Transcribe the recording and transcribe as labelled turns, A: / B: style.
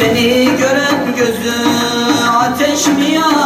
A: Seni gören gözü ateş mi yakar